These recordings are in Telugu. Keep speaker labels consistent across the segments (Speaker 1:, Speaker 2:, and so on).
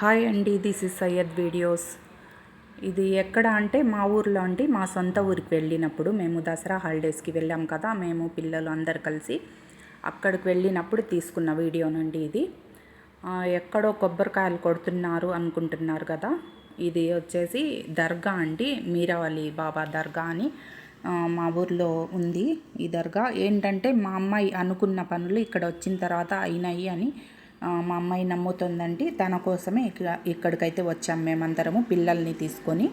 Speaker 1: హాయ్ అండి దిస్ ఇస్ సయ్యద్ వీడియోస్ ఇది ఎక్కడ అంటే మా ఊర్లో అండి మా సొంత ఊరికి వెళ్ళినప్పుడు మేము దసరా హాలిడేస్కి వెళ్ళాం కదా మేము పిల్లలు అందరు కలిసి అక్కడికి వెళ్ళినప్పుడు తీసుకున్న వీడియో నుండి ఇది. ఎక్కడో కొబ్బరికాయలు కొడుతున్నారు అనుకుంటున్నారు కదా ఇది వచ్చేసి దర్గా అండి మీరావళి బాబా దర్గా అని మా ఊర్లో ఉంది ఈ దర్గా. ఏంటంటే మా అమ్మాయి అనుకున్న పనులు ఇక్కడ వచ్చిన తర్వాత అయినాయి అని మా అమ్మాయి నమ్ముతుందండి. తన కోసమే ఇక్కడ ఇక్కడికైతే వచ్చాం మేమందరము పిల్లల్ని తీసుకొని.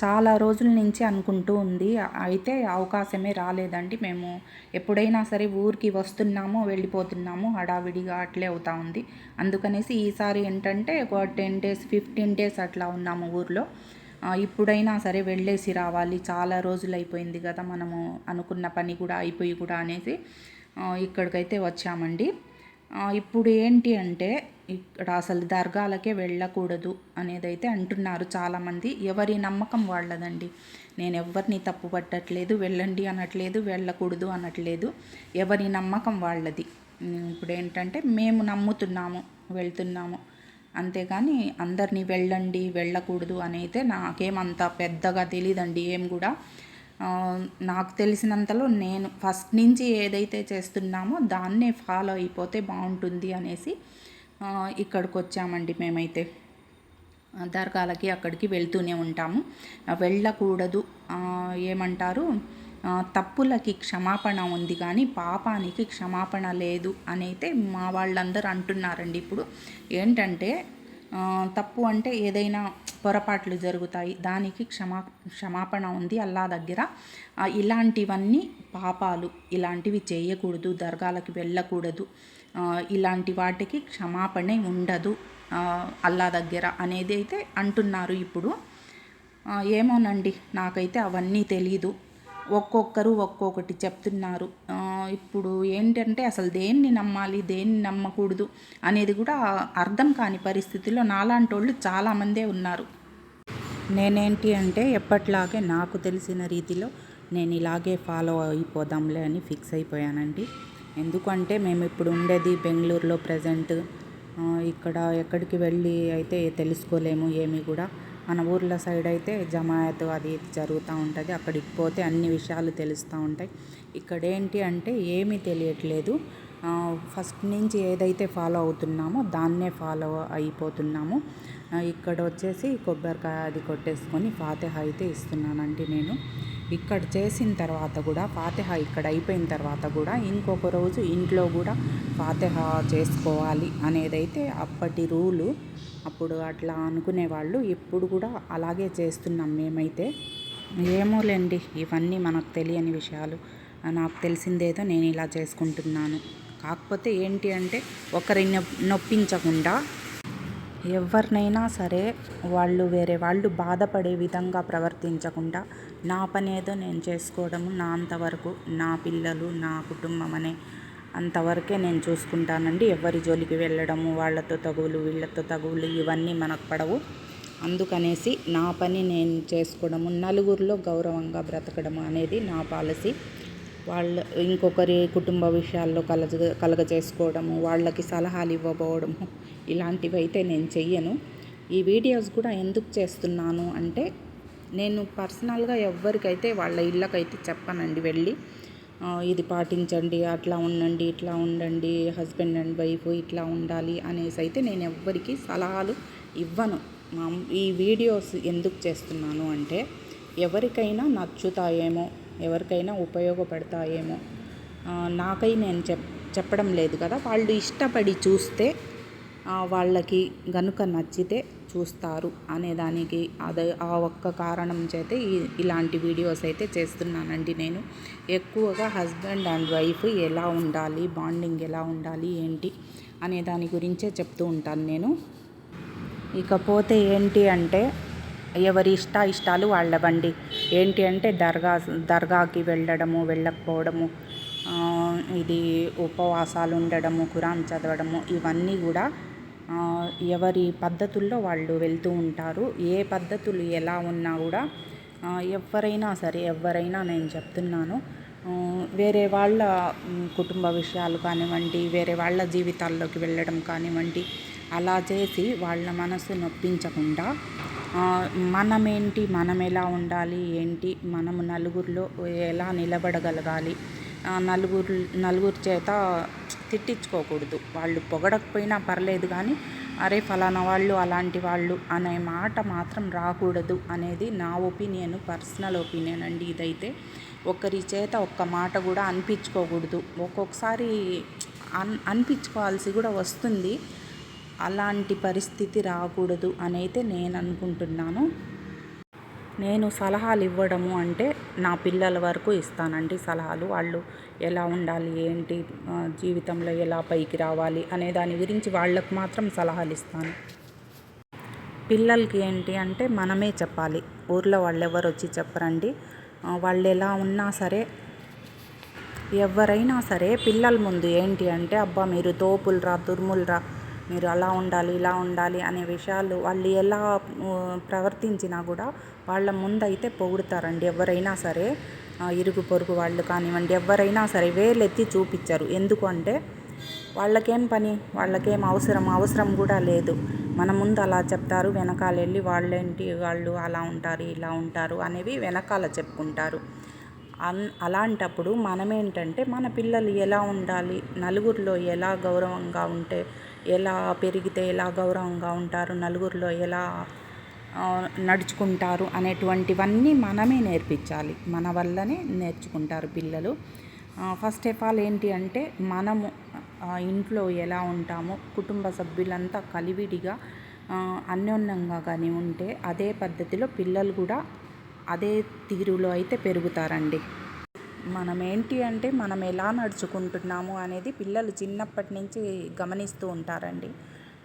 Speaker 1: చాలా రోజుల నుంచి అనుకుంటూ ఉంది. అయితే అవకాశమే రాలేదండి. మేము ఎప్పుడైనా సరే ఊరికి వస్తున్నాము వెళ్ళిపోతున్నాము హడావిడిగా అట్లే అవుతా ఉంది. అందుకనేసి ఈసారి ఏంటంటే ఒక టెన్ డేస్ ఫిఫ్టీన్ డేస్ అట్లా ఉన్నాము ఊర్లో. ఇప్పుడైనా సరే వెళ్ళేసి రావాలి. చాలా రోజులు అయిపోయింది కదా మనము అనుకున్న పని కూడా అయిపోయి కూడా అనేసి ఇక్కడికైతే వచ్చామండి. ఇప్పుడు ఏంటి అంటే ఇక్కడ అసలు దర్గాలకే వెళ్ళకూడదు అనేది అయితే అంటున్నారు చాలామంది. ఎవరి నమ్మకం వాళ్ళదండి. నేను ఎవరిని తప్పు పట్టట్లేదు వెళ్ళండి అనట్లేదు వెళ్ళకూడదు అనట్లేదు. ఎవరి నమ్మకం వాళ్ళది. ఇప్పుడు ఏంటంటే మేము నమ్ముతున్నాము వెళ్తున్నాము. అంతేగాని అందరినీ వెళ్ళండి వెళ్ళకూడదు అని అయితే నాకేమంత పెద్దగా తెలియదండి ఏం కూడా నాకు తెలిసినంతలో నేను ఫస్ట్ నుంచి ఏదైతే చేస్తున్నామో దాన్నే ఫాలో అయిపోతే బాగుంటుంది అనేసి ఇక్కడికి వచ్చామండి మేమైతే. దర్గాలకి అక్కడికి వెళ్తూనే ఉంటాము. వెళ్ళకూడదు ఏమంటారు? తప్పులకి క్షమాపణ ఉంది కానీ పాపానికి క్షమాపణ లేదు అనైతే అయితే మా వాళ్ళందరూ అంటున్నారండి ఇప్పుడు. ఏంటంటే తప్పు అంటే ఏదైనా పొరపాట్లు జరుగుతాయి. దానికి క్షమా క్షమాపణ ఉంది అల్లా దగ్గర. ఇలాంటివన్నీ పాపాలు. ఇలాంటివి చేయకూడదు. దర్గాలకి వెళ్ళకూడదు. ఇలాంటి వాటికి క్షమాపణ ఉండదు. అల్లా దగ్గర అనేది అయితే అంటున్నారు ఇప్పుడు. ఏమోనండి. నాకైతే అవన్నీ తెలీదు. ఒక్కొక్కరు ఒక్కొక్కటి చెప్తున్నారు. ఇప్పుడు ఏంటంటే అసలు దేన్ని నమ్మాలి దేన్ని నమ్మకూడదు అనేది కూడా అర్థం కాని పరిస్థితిలో నాలాంటి వాళ్ళు చాలామందే ఉన్నారు. నేనేంటి అంటే ఎప్పట్లాగే నాకు తెలిసిన రీతిలో నేను ఇలాగే ఫాలో అయిపోదాంలే అని ఫిక్స్ అయిపోయానండి. ఎందుకంటే మేము ఇప్పుడు ఉండేది బెంగళూరులో ప్రజెంట్. ఇక్కడ ఎక్కడికి వెళ్ళి అయితే తెలుసుకోలేము ఏమి కూడా. మన ఊర్ల సైడ్ అయితే జమాయత్ అది జరుగుతూ ఉంటుంది. అక్కడికి పోతే అన్ని విషయాలు తెలుస్తూ ఉంటాయి. ఇక్కడ ఏంటి అంటే ఏమీ తెలియట్లేదు. ఫస్ట్ నుంచి ఏదైతే ఫాలో అవుతున్నామో దాన్నే ఫాలో అయిపోతున్నాము. ఇక్కడ వచ్చేసి కొబ్బరికాయ అది కొట్టేసుకొని ఫాతిహ అయితే ఇస్తున్నానండి నేను. ఇక్కడ చేసిన తర్వాత కూడా ఫాతిహ ఇక్కడ అయిపోయిన తర్వాత కూడా ఇంకొక రోజు ఇంట్లో కూడా ఫాతిహ చేసుకోవాలి అనేదైతే అప్పటి రూలు. అప్పుడు అట్లా అనుకునేవాళ్ళు ఇప్పుడు కూడా అలాగే చేస్తున్నాం మేమైతే. ఏమోలేండి ఇవన్నీ మనకు తెలియని విషయాలు. నాకు తెలిసిందేదో నేను ఇలా చేసుకుంటున్నాను. కాకపోతే ఏంటి అంటే ఒకరిని నొప్పించకుండా ఎవరినైనా సరే వాళ్ళు వేరే వాళ్ళు బాధపడే విధంగా ప్రవర్తించకుండా నా పని ఏదో నేను చేసుకోవడము నా అంతవరకు నా పిల్లలు నా కుటుంబం అనే అంతవరకే నేను చూసుకుంటానండి. ఎవరి జోలికి వెళ్ళడము వాళ్ళతో తగువులు వీళ్ళతో తగువులు ఇవన్నీ మనకు పడవు. అందుకనేసి నా పని నేను చేసుకోవడము నలుగురిలో గౌరవంగా బ్రతకడము అనేది నా పాలసీ. వాళ్ళ ఇంకొకరి కుటుంబ విషయాల్లో కలగ కలగజేసుకోవడము వాళ్ళకి సలహాలు ఇవ్వబోవడము ఇలాంటివి అయితే నేను చెయ్యను. ఈ వీడియోస్ కూడా ఎందుకు చేస్తున్నాను అంటే నేను పర్సనల్గా ఎవరికైతే వాళ్ళ ఇళ్ళకైతే చెప్పనండి వెళ్ళి ఇది పాటించండి అట్లా ఉండండి ఇట్లా ఉండండి హస్బెండ్ అండ్ వైఫ్ ఇట్లా ఉండాలి అనేసి అయితే నేను ఎవ్వరికి సలహాలు ఇవ్వను. ఈ వీడియోస్ ఎందుకు చేస్తున్నాను అంటే ఎవరికైనా నచ్చుతాయేమో ఎవరికైనా ఉపయోగపడతాయేమో. నాకై నేను చెప్ చెప్పడం లేదు కదా. వాళ్ళు ఇష్టపడి చూస్తే వాళ్ళకి గనుక నచ్చితే చూస్తారు అనేదానికి అదే ఆ ఒక్క కారణం చేతే ఇలాంటి వీడియోస్ అయితే చేస్తున్నానండి నేను. ఎక్కువగా హస్బెండ్ అండ్ వైఫ్ ఎలా ఉండాలి బాండింగ్ ఎలా ఉండాలి ఏంటి అనే దాని గురించే చెప్తూ ఉంటాను నేను. ఇకపోతే ఏంటి అంటే ఎవరి ఇష్ట ఇష్టాలు వాళ్ళవండి. ఏంటి అంటే దర్గా దర్గాకి వెళ్ళడము వెళ్ళకపోవడము ఇది ఉపవాసాలు ఉండడము ఖురాన్ చదవడము ఇవన్నీ కూడా ఎవరి పద్ధతుల్లో వాళ్ళు వెళ్తూ ఉంటారు. ఏ పద్ధతులు ఎలా ఉన్నా కూడా ఎవరైనా సరే ఎవరైనా నేను చెప్తున్నాను వేరే వాళ్ళ కుటుంబ విషయాలు కానివ్వండి వేరే వాళ్ళ జీవితాల్లోకి వెళ్ళడం కానివ్వండి అలా చేసి వాళ్ళ మనసు నొప్పించకుండా మనమేంటి మనం ఎలా ఉండాలి ఏంటి మనము నలుగురిలో ఎలా నిలబడగలగాలి నలుగురు నలుగురు నలుగురి చేత తిట్టించుకోకూడదు. వాళ్ళు పొగడకపోయినా పర్లేదు కానీ అరే ఫలానా వాళ్ళు అలాంటి వాళ్ళు అనే మాట మాత్రం రాకూడదు అనేది నా ఒపీనియన్ పర్సనల్ ఒపీనియన్ అండి ఇదైతే. ఒకరి చేత ఒక్క మాట కూడా అనిపించుకోకూడదు. ఒక్కొక్కసారి అన్ అనిపించుకోవాల్సి కూడా వస్తుంది. అలాంటి పరిస్థితి రాకూడదు అనైతే నేను అనుకుంటున్నాను నేను సలహాలు ఇవ్వడము అంటే నా పిల్లల వరకు ఇస్తానండి సలహాలు. వాళ్ళు ఎలా ఉండాలి ఏంటి జీవితంలో ఎలా పైకి రావాలి అనే దాని గురించి వాళ్ళకు మాత్రం సలహాలు ఇస్తాను పిల్లలకి ఏంటి అంటే మనమే చెప్పాలి. ఊర్లో వాళ్ళు ఎవరు వచ్చి చెప్పరండి. వాళ్ళు ఎలా ఉన్నా సరే ఎవరైనా సరే పిల్లల ముందు ఏంటి అంటే అబ్బా మీరు తోపులరా దుర్ములరా మీరు అలా ఉండాలి ఇలా ఉండాలి అనే విషయాలు వాళ్ళు ఎలా ప్రవర్తించినా కూడా వాళ్ళ ముందైతే పొగుడతారండి పొగుడుతారండి ఎవరైనా సరే. ఇరుగు పొరుగు వాళ్ళు కానివ్వండి ఎవరైనా సరే వేలెత్తి చూపించరు. ఎందుకు అంటే వాళ్ళకేం పని వాళ్ళకేం అవసరం అవసరం కూడా లేదు. మన ముందు అలా చెప్తారు వెనకాల వెళ్ళి వాళ్ళేంటి వాళ్ళు అలా ఉంటారు ఇలా ఉంటారు అనేవి వెనకాల చెప్పుకుంటారు. అన్ అలాంటప్పుడు మనమేంటంటే మన పిల్లలు ఎలా ఉండాలి నలుగురిలో ఎలా గౌరవంగా ఉంటే ఎలా పెరిగితే ఎలా గౌరవంగా ఉంటారు నలుగురిలో ఎలా నడుచుకుంటారు అనేటువంటివన్నీ మనమే నేర్పించాలి. మన వల్లనే నేర్చుకుంటారు పిల్లలు. ఫస్ట్ ఆఫ్ ఆల్ ఏంటి అంటే మనము ఇంట్లో ఎలా ఉంటామో కుటుంబ సభ్యులంతా కలివిడిగా అన్యోన్యంగా కానీ ఉంటే అదే పద్ధతిలో పిల్లలు కూడా అదే తీరులో అయితే పెరుగుతారండి. మనం ఏంటి అంటే మనం ఎలా నడుచుకుంటున్నాము అనేది పిల్లలు చిన్నప్పటి నుంచి గమనిస్తూ ఉంటారండి.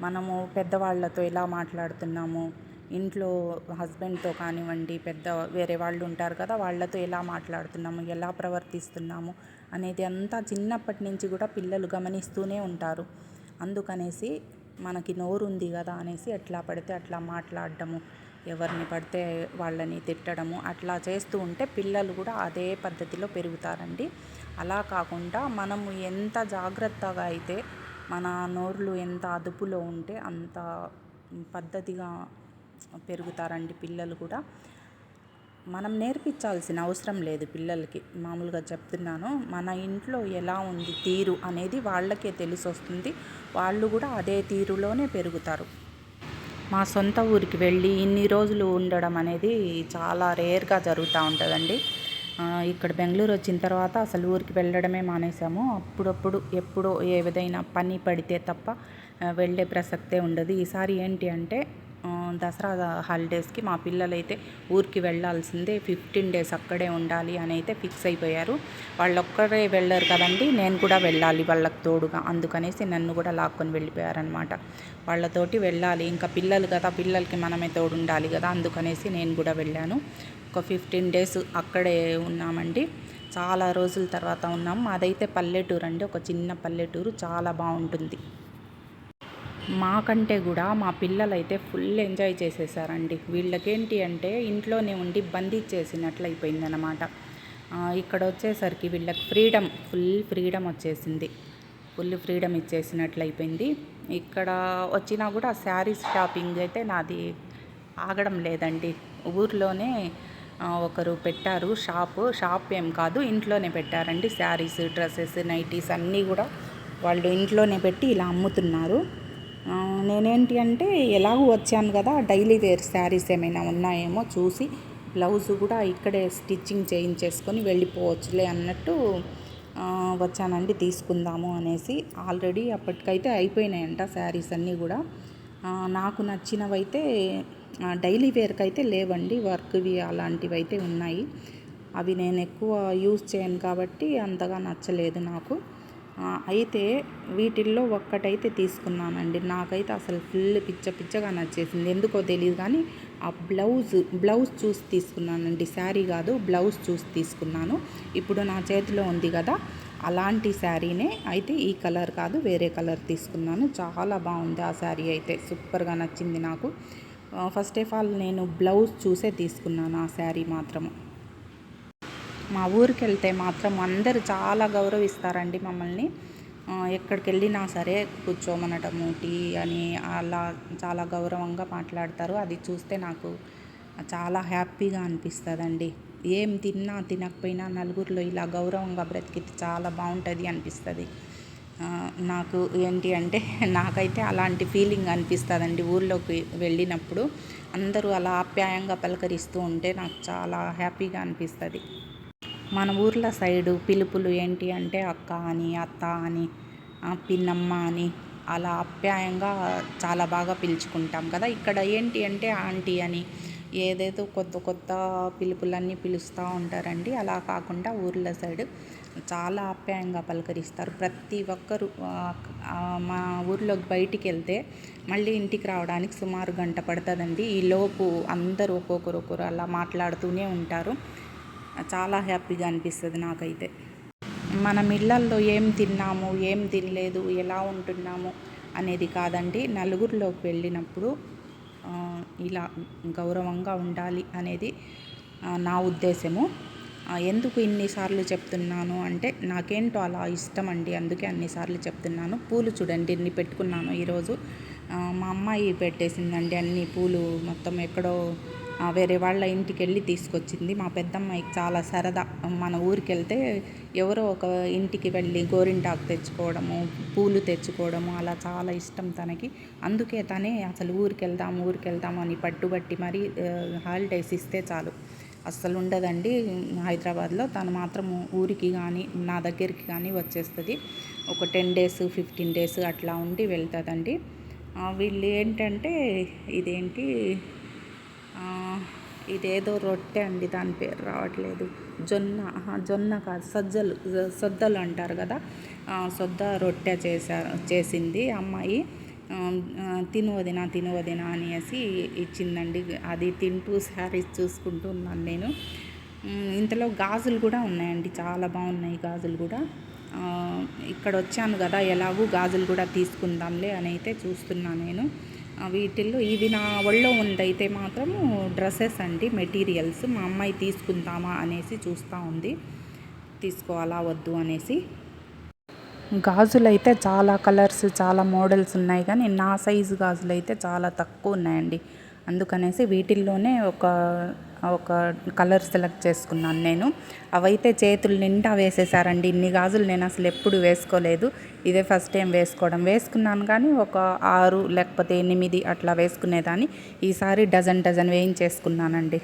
Speaker 1: మనము పెద్దవాళ్ళతో ఎలా మాట్లాడుతున్నాము ఇంట్లో హస్బెండ్తో కానివ్వండి పెద్ద వేరే వాళ్ళు ఉంటారు కదా వాళ్ళతో ఎలా మాట్లాడుతున్నాము ఎలా ప్రవర్తిస్తున్నాము అనేది అంతా చిన్నప్పటి నుంచి కూడా పిల్లలు గమనిస్తూనే ఉంటారు. అందుకనేసి మనకి నోరు ఉంది కదా అనేసి ఎట్లా పడితే అట్లా మాట్లాడటము ఎవరిని పడితే వాళ్ళని తిట్టడము అట్లా చేస్తూ ఉంటే పిల్లలు కూడా అదే పద్ధతిలో పెరుగుతారండి. అలా కాకుండా మనము ఎంత జాగ్రత్తగా అయితే మన నోర్లు ఎంత అదుపులో ఉంటే అంత పద్ధతిగా పెరుగుతారండి పిల్లలు కూడా. మనం నేర్పించాల్సిన అవసరం లేదు పిల్లలకి. మామూలుగా చెప్తున్నాను మన ఇంట్లో ఎలా ఉంది తీరు అనేది వాళ్ళకే తెలిసి వస్తుంది వాళ్ళు కూడా అదే తీరులోనే పెరుగుతారు. మా సొంత ఊరికి వెళ్ళి ఇన్ని రోజులు ఉండడం అనేది చాలా రేర్గా జరుగుతూ ఉంటుందండి. ఇక్కడ బెంగళూరు వచ్చిన తర్వాత అసలు ఊరికి వెళ్ళడమే మానేసాము. అప్పుడప్పుడు ఎప్పుడో ఏ విధైనా పని పడితే తప్ప వెళ్ళే ప్రసక్తే ఉండదు. ఈసారి ఏంటి అంటే దసరా హాలిడేస్కి మా పిల్లలైతే ఊరికి వెళ్ళాల్సిందే. ఫిఫ్టీన్ డేస్ అక్కడే ఉండాలి అని అయితే ఫిక్స్ అయిపోయారు. వాళ్ళు ఒక్కరే వెళ్ళరు కదండి నేను కూడా వెళ్ళాలి వాళ్ళకి తోడుగా. అందుకనేసి నన్ను కూడా లాక్కొని వెళ్ళిపోయారనమాట వాళ్ళతోటి వెళ్ళాలి. ఇంకా పిల్లలు కదా పిల్లలకి మనమే తోడుండాలి కదా అందుకనేసి నేను కూడా వెళ్ళాను. ఒక ఫిఫ్టీన్ డేస్ అక్కడే ఉన్నామండి. చాలా రోజుల తర్వాత ఉన్నాం. అదైతే పల్లెటూరు అండి ఒక చిన్న పల్లెటూరు. చాలా బాగుంటుంది. మాకంటే కూడా మా పిల్లలైతే ఫుల్ ఎంజాయ్ చేసేసారండి. వీళ్ళకేంటి అంటే ఇంట్లోనే ఉండి బంధించేసినట్లు అయిపోయిందనమాట ఇక్కడ వచ్చేసరికి వీళ్ళకి ఫ్రీడమ్ ఫుల్ ఫ్రీడమ్ వచ్చేసింది. ఫుల్ ఫ్రీడమ్ ఇచ్చేసినట్లు అయిపోయింది ఇక్కడ వచ్చినా కూడా శారీస్ షాపింగ్ అయితే నాది ఆగడం లేదండి. ఊర్లోనే ఒకరు పెట్టారు షాపు. షాప్ ఏం కాదు ఇంట్లోనే పెట్టారండి. శారీస్ డ్రెస్సెస్ నైటీస్ అన్నీ కూడా వాళ్ళు ఇంట్లోనే పెట్టి ఇలా అమ్ముతున్నారు. నేనేంటి అంటే ఎలాగూ వచ్చాను కదా డైలీ వేర్ శారీస్ ఏమైనా ఉన్నాయేమో చూసి బ్లౌజ్ కూడా ఇక్కడే స్టిచ్చింగ్ చేయించేసుకొని వెళ్ళిపోవచ్చులే అన్నట్టు వచ్చానండి తీసుకుందాము అనేసి. ఆల్రెడీ అప్పటికైతే అయిపోయినాయంట శారీస్ అన్నీ కూడా. నాకు నచ్చినవైతే డైలీ వేర్కి అయితే లేవండి వర్క్వి అలాంటివి అయితే ఉన్నాయి. అవి నేను ఎక్కువ యూజ్ చేయను కాబట్టి అంతగా నచ్చలేదు నాకు. అయితే వీటిల్లో ఒక్కటైతే తీసుకున్నానండి నాకైతే అసలు ఫుల్ పిచ్చ పిచ్చగా నచ్చేసింది. ఎందుకో తెలియదు కానీ ఆ బ్లౌజ్ బ్లౌజ్ చూసి తీసుకున్నానండి. శారీ కాదు బ్లౌజ్ చూసి తీసుకున్నాను. ఇప్పుడు నా చేతిలో ఉంది కదా అలాంటి శారీనే అయితే ఈ కలర్ కాదు వేరే కలర్ తీసుకున్నాను. చాలా బాగుంది ఆ శారీ అయితే. సూపర్గా నచ్చింది నాకు. ఫస్ట్ ఆఫ్ ఆల్ నేను బ్లౌజ్ చూసే తీసుకున్నాను ఆ శారీ మాత్రము. మా ఊరికి వెళ్తే మాత్రం అందరు చాలా గౌరవిస్తారండి మమ్మల్ని. ఎక్కడికి వెళ్ళినా సరే కూర్చోమనటము టీ అని అలా చాలా గౌరవంగా మాట్లాడతారు. అది చూస్తే నాకు చాలా హ్యాపీగా అనిపిస్తుందండి. ఏం తిన్నా తినకపోయినా నలుగురిలో ఇలా గౌరవంగా బ్రతికితే చాలా బాగుంటుంది అనిపిస్తుంది. నాకు ఏంటి అంటే నాకైతే అలాంటి ఫీలింగ్ అనిపిస్తుందండి ఊళ్ళోకి వెళ్ళినప్పుడు. అందరూ అలా ఆప్యాయంగా పలకరిస్తూ ఉంటే నాకు చాలా హ్యాపీగా అనిపిస్తుంది. మన ఊర్ల సైడు పిలుపులు ఏంటి అంటే అక్క అని అత్త అని పిన్నమ్మ అని అలా ఆప్యాయంగా చాలా బాగా పిలుచుకుంటాం కదా. ఇక్కడ ఏంటి అంటే ఆంటీ అని ఏదేదో కొత్త కొత్త పిలుపులన్నీ పిలుస్తూ ఉంటారండి. అలా కాకుండా ఊర్ల సైడ్ చాలా ఆప్యాయంగా పలకరిస్తారు. ప్రతి ఒక్కరు మా ఊర్లోకి బయటికి వెళ్తే మళ్ళీ ఇంటికి రావడానికి సుమారు గంట పడుతుందండి. ఈ లోపు అందరూ ఒక్కొక్కరు ఒకరు అలా మాట్లాడుతూనే ఉంటారు. చాలా హ్యాపీగా అనిపిస్తుంది నాకైతే. మనం ఇళ్ళల్లో ఏం తిన్నాము ఏం తినలేదు ఎలా ఉంటున్నాము అనేది కాదండి. నలుగురిలోకి వెళ్ళినప్పుడు ఇలా గౌరవంగా ఉండాలి అనేది నా ఉద్దేశము. ఎందుకు ఇన్నిసార్లు చెప్తున్నాను అంటే నాకేంటో అలా ఇష్టం అండి అందుకే అన్నిసార్లు చెప్తున్నాను. పూలు చూడండి ఇన్ని పెట్టుకున్నాను ఈరోజు. మా అమ్మాయి పెట్టేసిందండి అన్ని పూలు. మొత్తం ఎక్కడో వేరే వాళ్ళ ఇంటికి వెళ్ళి తీసుకొచ్చింది. మా పెద్దమ్మాయికి చాలా సరదా. మన ఊరికి వెళ్తే ఎవరో ఒక ఇంటికి వెళ్ళి గోరింటాకు తెచ్చుకోవడము పూలు తెచ్చుకోవడము అలా చాలా ఇష్టం తనకి. అందుకే తనే అసలు ఊరికి వెళ్దాం ఊరికి వెళ్దాం అని పట్టుబట్టి మరీ హాలిడేస్ ఇస్తే చాలు. అస్సలు ఉండదండి. హైదరాబాద్లో తను మాత్రం ఊరికి కానీ నా దగ్గరికి కానీ వచ్చేస్తుంది. ఒక టెన్ డేస్ ఫిఫ్టీన్ డేస్ అట్లా ఉండి వెళ్తుందండి. వీళ్ళు ఏంటంటే ఇదేంటి ఇదేదో రొట్టె అండి దాని పేరు రావట్లేదు. జొన్న జొన్న కాదు సజ్జలు సొద్దలు అంటారు కదా. సొద్ద రొట్టె చేశారు చేసింది అమ్మాయి. ఆ, ఆ, అనేసి ఇచ్చిందండి. అది తింటూ శారీస్ చూసుకుంటూ ఉన్నాను నేను. ఇంతలో గాజులు కూడా ఉన్నాయండి చాలా బాగున్నాయి గాజులు కూడా. ఇక్కడ వచ్చాను కదా ఎలాగూ గాజులు కూడా తీసుకుందాంలే అని అయితే చూస్తున్నాను నేను. వీటిల్లో ఇవి నా ఒళ్ళో ఉందైతే మాత్రము డ్రెస్సెస్ అండి మెటీరియల్స్. మా అమ్మాయి తీసుకుందామా అనేసి చూస్తూ ఉంది. తీసుకోవాలా వద్దు అనేసి. గాజులు అయితే చాలా కలర్స్ చాలా మోడల్స్ ఉన్నాయి కానీ నా సైజు గాజులు అయితే చాలా తక్కువ ఉన్నాయండి. అందుకనేసి వీటిల్లోనే ఒక ఒక కలర్ సెలెక్ట్ చేసుకున్నాను నేను. అవైతే చేతులు నిండా వేసేసారండి. ఇన్ని గాజులు నేను అసలు ఎప్పుడు వేసుకోలేదు. ఇదే ఫస్ట్ టైం వేసుకోవడం. వేసుకున్నాను కానీ ఒక ఆరు లేకపోతే ఎనిమిది అట్లా వేసుకునేదాన్ని. ఈసారి డజన్ డజన్ వేయించేసుకున్నానండి.